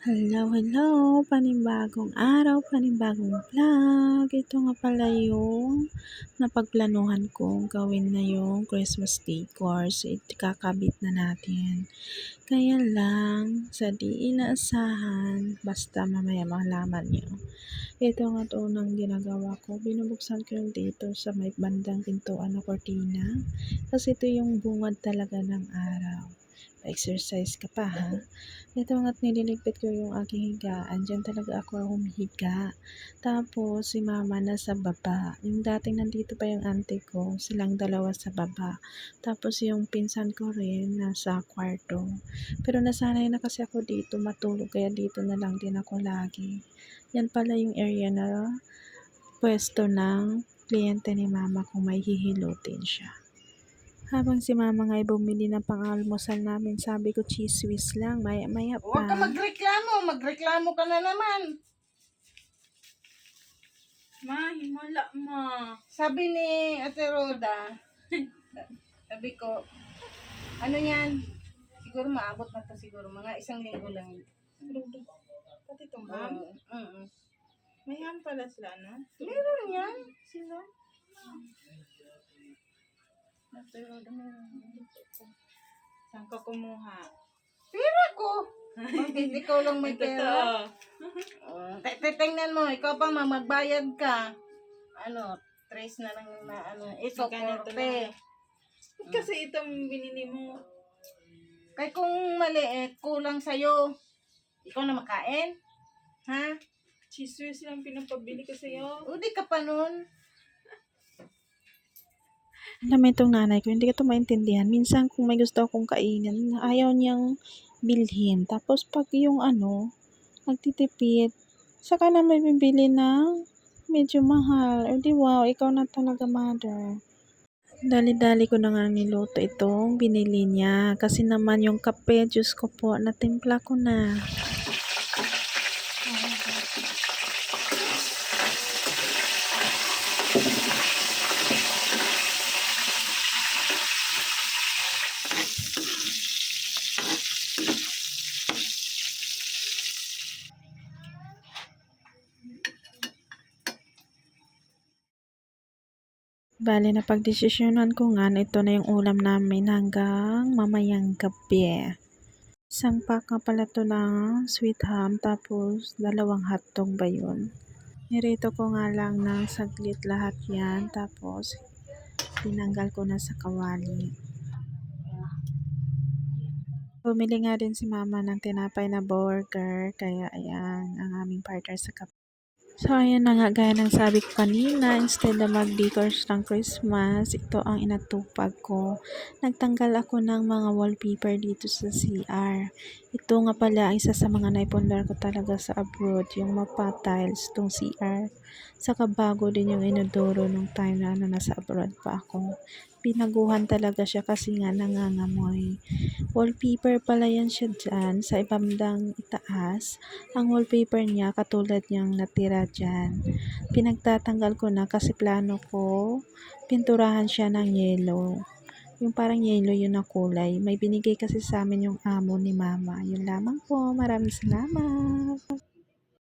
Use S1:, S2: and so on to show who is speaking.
S1: Hello, hello! Panibagong araw, panibagong vlog. Ito nga pala yung napagplanuhan kong gawin na yung Christmas decor. So, kakabit na natin. Kaya lang, sa di inaasahan, basta mamaya malaman nyo. Ito nga to nang ginagawa ko. Binubuksan ko yung dito sa may bandang pintuan na kortina. Kasi ito yung bungad talaga ng araw exercise ka pa ha. Ito nga't nililigpit ko yung aking higaan. Diyan talaga ako humihiga. Tapos si mama nasa baba. Yung dating nandito pa yung auntie ko, silang dalawa sa baba. Tapos yung pinsan ko rin nasa kwarto. Pero nasanay na kasi ako dito matulog kaya dito na lang din ako lagi. Yan pala yung area na pwesto ng kliyente ni mama kung may hihilutin siya. Habang si mama nga ay bumili ng pang-almusal namin, sabi ko cheese whiz lang, maya maya
S2: Huwag ka
S1: pa.
S2: magreklamo. Magreklamo ka na naman.
S3: Ma, himala ma.
S2: Sabi ni Ate Roda, sabi ko, ano yan? Siguro maabot na to siguro. Mga isang linggo lang. yun.
S3: Pati itong
S2: Um,
S3: mom.
S2: mm
S3: May ham pala sila, no?
S2: Meron yan. Sino? Ate Roda, meron.
S3: Saan ka kumuha?
S2: Pera ko. Bakit ikaw lang may pera? Uh, titingnan mo, ikaw pa ma, magbayad ka. Ano, trace na lang na ano. Ito, korpe.
S3: Ba't kasi itong binili mo?
S2: Kaya kung maliit, kulang sa'yo. Ikaw na makain? Ha?
S3: Cheese lang pinapabili ko sa'yo.
S2: O di ka pa nun.
S1: Alam mo itong nanay ko, hindi ko ito maintindihan. Minsan kung may gusto akong kainin, ayaw niyang bilhin. Tapos pag yung ano, nagtitipid, saka na may bibili ng medyo mahal. O di wow, ikaw na talaga mother. Dali-dali ko na nga niluto itong binili niya. Kasi naman yung kape, Diyos ko po, natimpla ko na. Bale, napagdesisyonan ko nga na ito na yung ulam namin hanggang mamayang gabi. Isang pack nga pala to ng sweet ham, tapos dalawang hotdog ba yun? Nirito ko nga lang ng saglit lahat yan, tapos tinanggal ko na sa kawali. Bumili nga din si mama ng tinapay na burger, kaya ayan, ang aming partner sa kape. So, ayan na nga, gaya ng sabi ko kanina, instead na mag-decors ng Christmas, ito ang inatupag ko. Nagtanggal ako ng mga wallpaper dito sa CR. Ito nga pala, isa sa mga naipundar ko talaga sa abroad, yung mapa tiles, tong CR. Saka bago din yung inodoro nung time na ano, nasa abroad pa ako. Pinaguhan talaga siya kasi nga nangangamoy. Wallpaper pala yan siya dyan sa ibandang itaas. Ang wallpaper niya katulad niyang natira dyan. Pinagtatanggal ko na kasi plano ko pinturahan siya ng yellow. Yung parang yellow yun na kulay. May binigay kasi sa amin yung amo ni mama. Yun lamang po. Maraming salamat.